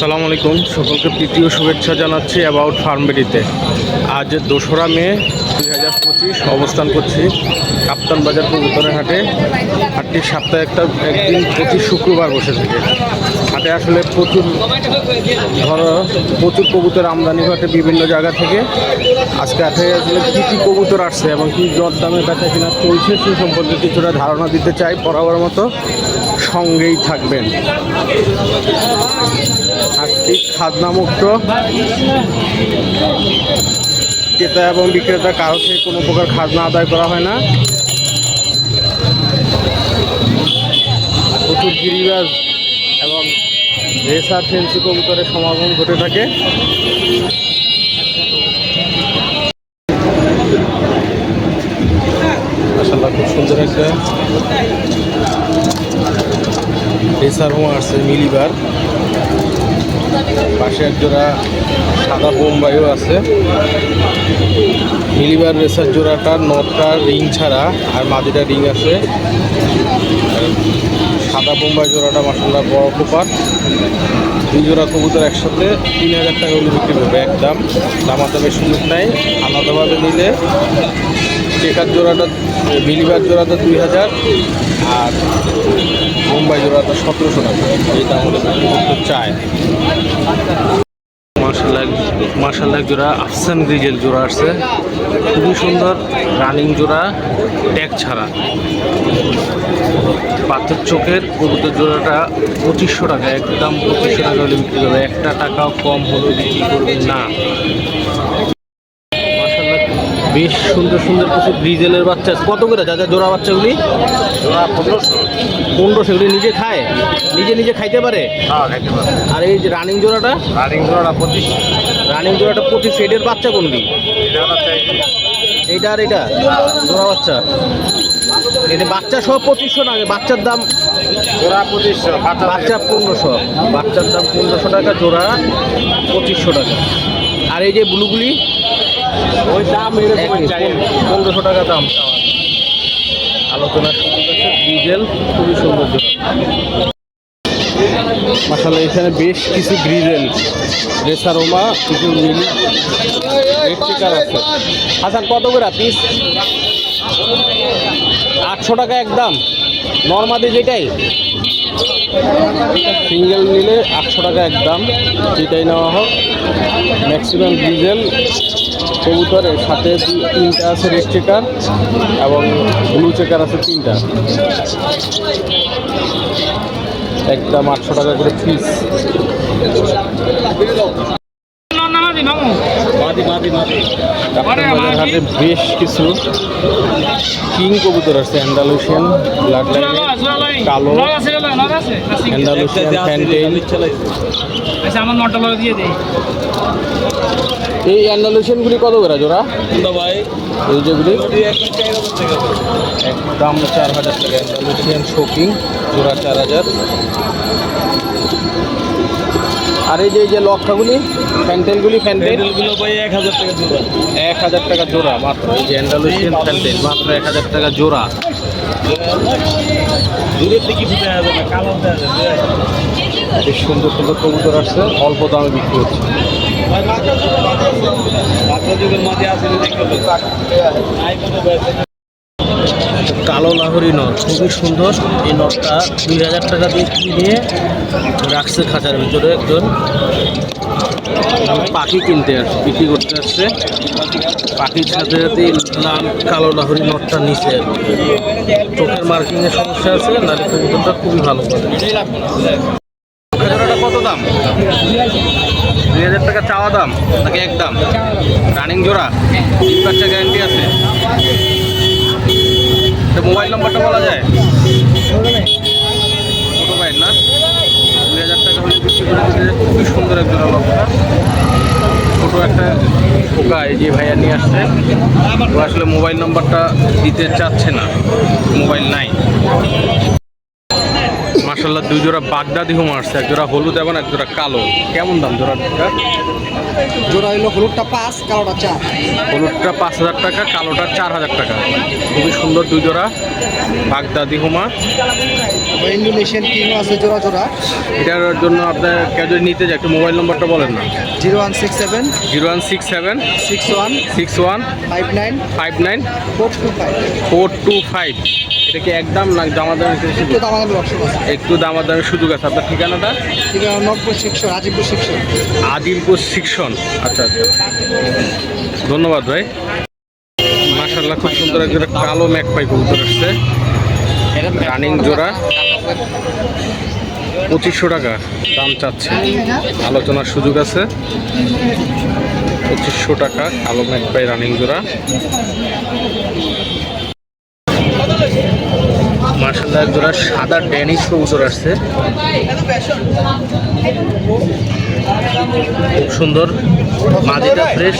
আসসালামু আলাইকুম। সকলকে প্রীতীয় শুভেচ্ছা জানাচ্ছি অ্যাবাউট ফার্মবেরিতে আজ দোসরা মে দুই হাজার পঁচিশ, অবস্থান করছি কাপ্তান বাজার কবুতরের হাটে। হাটটি সপ্তাহে একটা, একদিন প্রতি শুক্রবার বসে থাকে। হাটে আসলে প্রচুর ধরো, প্রচুর কবুতর আমদানি ঘটে বিভিন্ন জায়গা থেকে। আজকে হাটে আসলে কী কী কবুতর আসছে এবং কী দর দামে বেচা কিনা চলছে সে সম্পর্কে কিছুটা ধারণা দিতে চাই। বরাবর মতো সঙ্গেই থাকবেন। হাটটি খাজনামুক্ত ক্রেতা এবং বিক্রেতা, কারও থেকে কোনো প্রকার খাজনা আদায় করা হয় না। প্রচুর গিরিবাজ এবং রেসার ফেন্সি কবুতরের সমাগম ঘটে থাকে। খুব সুন্দর একটা মিলিবার। পাশে এক জোড়া সাদা বোম্বাইও আছে। মিলিবার রেসার জোড়াটা নটটা রিং ছাড়া আর মাদিটা রিং আছে। সাদা বোম্বাই জোড়াটা মাসাল্লাহ বড় কোপার দুই জোড়া কবুতর একসাথে তিন হাজার টাকা হলে বিক্রি করবে একদম। দামাদামের সুযোগ নাই, আলাদাভাবে নিলে টেকার জোড়াটা, মিলিবার জোড়াটা দুই হাজার, আর মুম্বাই জোড়াটা সতেরোশো টাকা। এই দাম করতে চায়। মার্শাল্লাহ মার্শাল্লাহ জোড়া, আফসান গ্রিজেল জোড়া আসছে। খুবই সুন্দর রানিং জোড়া, ট্যাগ ছাড়া। পাথর চোখের কবুতর জোড়াটা পঁচিশশো টাকা, একদম পঁচিশশো টাকা হলে বিক্রি করবে। একটা টাকাও কম হলেও বিক্রি করবে না। বেশ সুন্দর সুন্দর কিছু গ্রিজেলের বাচ্চা। কত করে দাদা জোড়া বাচ্চাগুলি? জোড়া পনেরোশো। পনেরোশো। এগুলি নিজে খায়? নিজে নিজে খাইতে পারে? হ্যাঁ খাইতে পারে। আর এই যে রানিং জোড়াটা? রানিং জোড়াটা পঁচিশশো রানিং জোড়াটা পঁচিশ। এডের বাচ্চা কোনটি? এটা এইটা আর এটা? জোড়া বাচ্চা। এটা বাচ্চা সহ পঁচিশশো টাকা বাচ্চার দাম? জোড়া পঁচিশশো বাচ্চা বাচ্চা পনেরোশো। বাচ্চার দাম পনেরোশো টাকা জোড়া পঁচিশশো টাকা। আর এই যে ব্লুগুলি? ওই দাম এরকম পনেরোশো টাকা দাম। আলোচনার সুযোগ আছে ডিজেল খুবই সুন্দর মাসাল্লাহ এখানে বেশ কিছু গ্রিজেল রেসারোমা কিছু মিলি রেড আছে। হাসান কত করে পিস আটশো টাকা একদম নর্মাদি যেটাই। সিঙ্গেল নিলে আটশো টাকা একদম যেটাই নেওয়া হোক। ম্যাক্সিমাম ডিজেল কবুতরের সাথে দু- তিনটা আছে রেড চেকার এবং ব্লু চেকার আছে তিনটা। একদম আটশো টাকা করে হাটে বেশ কিছু কিং কবুতর আছে অ্যান্ডালুশিয়ান ব্লাড লাইনে কালো অ্যান্ডালুশিয়ান ফ্যান্টেইন আমার নটা দিয়ে দেই। এই অ্যান্ডালুশিয়ানগুলি কত করে জোড়া? ভাই এই যেগুলি একদম চার হাজার টাকা অ্যান্ডালুশিয়ান শোকিং জোড়া চার হাজার। আর এই যে এই যে লক্ষাগুলি ফ্যান্টেলগুলি ফ্যান্টেলগুলো ভাই এক হাজার টাকা জোড়া। এক হাজার টাকা জোড়া মাত্র। এই যে অ্যান্ডালুশিয়ান ফ্যান্টেল মাত্র এক হাজার টাকা জোড়া। দূরের দিকে ফুটে যাবে না কালো বেশ সুন্দর সুন্দর কবুতর আসছে অল্প দামে বিক্রি হচ্ছে। কালো লাহরি নট খুবই সুন্দর। এই নটটা দুই হাজার টাকা দিয়ে কিনে রাখছে খাঁচার ভিতরে একজন। পাখি কিনতে আসছে, বিক্রি করতে আসছে। পাখির সাথে সাথে লাল কালো লাহরি নটটা নিচে চোখের মার্কিংয়ের সমস্যা আছে নারী কবুতরটা খুবই ভালো করে কত দাম? দুই হাজার টাকা চাওয়া দাম নাকি একদম রানিং জোড়া? তিন বাচ্চা গ্যারান্টি আছে। তো মোবাইল নম্বরটা বলা যায়? ছোটো না? দুই হাজার টাকা হলে বিক্রি করে দিতে খুবই সুন্দর একজন ছোটো একটা পোকা এই যে ভাইয়া নিয়ে আসছে। ও আসলে মোবাইল নম্বরটা দিতে চাচ্ছে না। মোবাইল নাই। মার্শাল্লাহ দুই জোড়া বাগদাদি হুম আসছে এক জোড়া হলুদ এবং এক জোড়া কালো। কেমন দাম জোড়া? জোড়া হইল হলুদটা পাঁচ কালোটা চার। হলুদটা পাঁচ হাজার টাকা কালোটা চার হাজার টাকা। খুবই সুন্দর দুই জোড়া বাগদাদি হুমা। ইন্দোনেশিয়ান কিং আছে জোড়া জোড়া। এটার জন্য আপনার কেউ যদি নিতে যায় একটু মোবাইল নম্বরটা বলেন না। Zero one six seven zero one six seven six one six one five nine five nine four two five. Four two five. এটা কি একদম না দামাদামি একটু দাম একটু দামাদামি সুযোগ আছে। আপনার ঠিকানাটা? নব্বই আদিলপুর শিক্ষণ আচ্ছা আচ্ছা। ধন্যবাদ ভাই। মাশাল্লাহ খুব সুন্দর এক জোড়া কালো ম্যাকপাই কবুতর আসছে। রানিং জোড়া। পঁচিশশো টাকা দাম চাচ্ছে। আলোচনার সুযোগ আছে। পঁচিশশো টাকা কালো ম্যাকপাই রানিং জোড়া। মার্শাল্লাহ জোড়া সাদা ড্যানিশ কবুতর আসছে। খুব সুন্দর, মাদিটা ফ্রেশ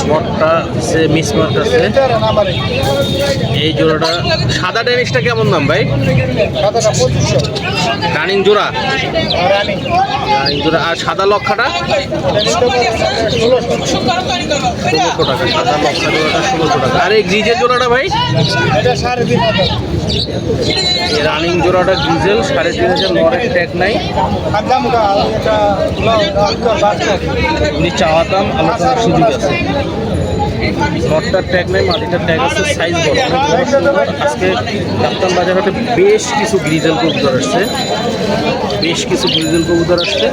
স্পটটা সে মিসমার্ক আছে। এই জোড়াটা, সাদা ড্যানিশটা কেমন দাম ভাই? রানিং জোড়া? রানিং জোড়া। আর সাদা লক্ষাটা? ষোলোশো টাকা। সাদা লক্ষা জোড়াটা ষোলোশো টাকা। আর এই গ্রিজের জোড়াটা ভাই? রানিং জোড়াটা গ্রিজেল সাড়ে তিন হাজার নরের ট্যাগ নাই। উনি চাওয়া দাম আলোচনার সুযোগ আছে। নটটার ট্যাগ নেই, মাটিটার ট্যাগ আছে সাইজ বড়। অনেক সুন্দর আজকে কাপ্তান বাজার হাটে বেশ কিছু গ্রিজেল কবুতর আসছে। বেশ কিছু গ্রিজেল কবুতর আসছে।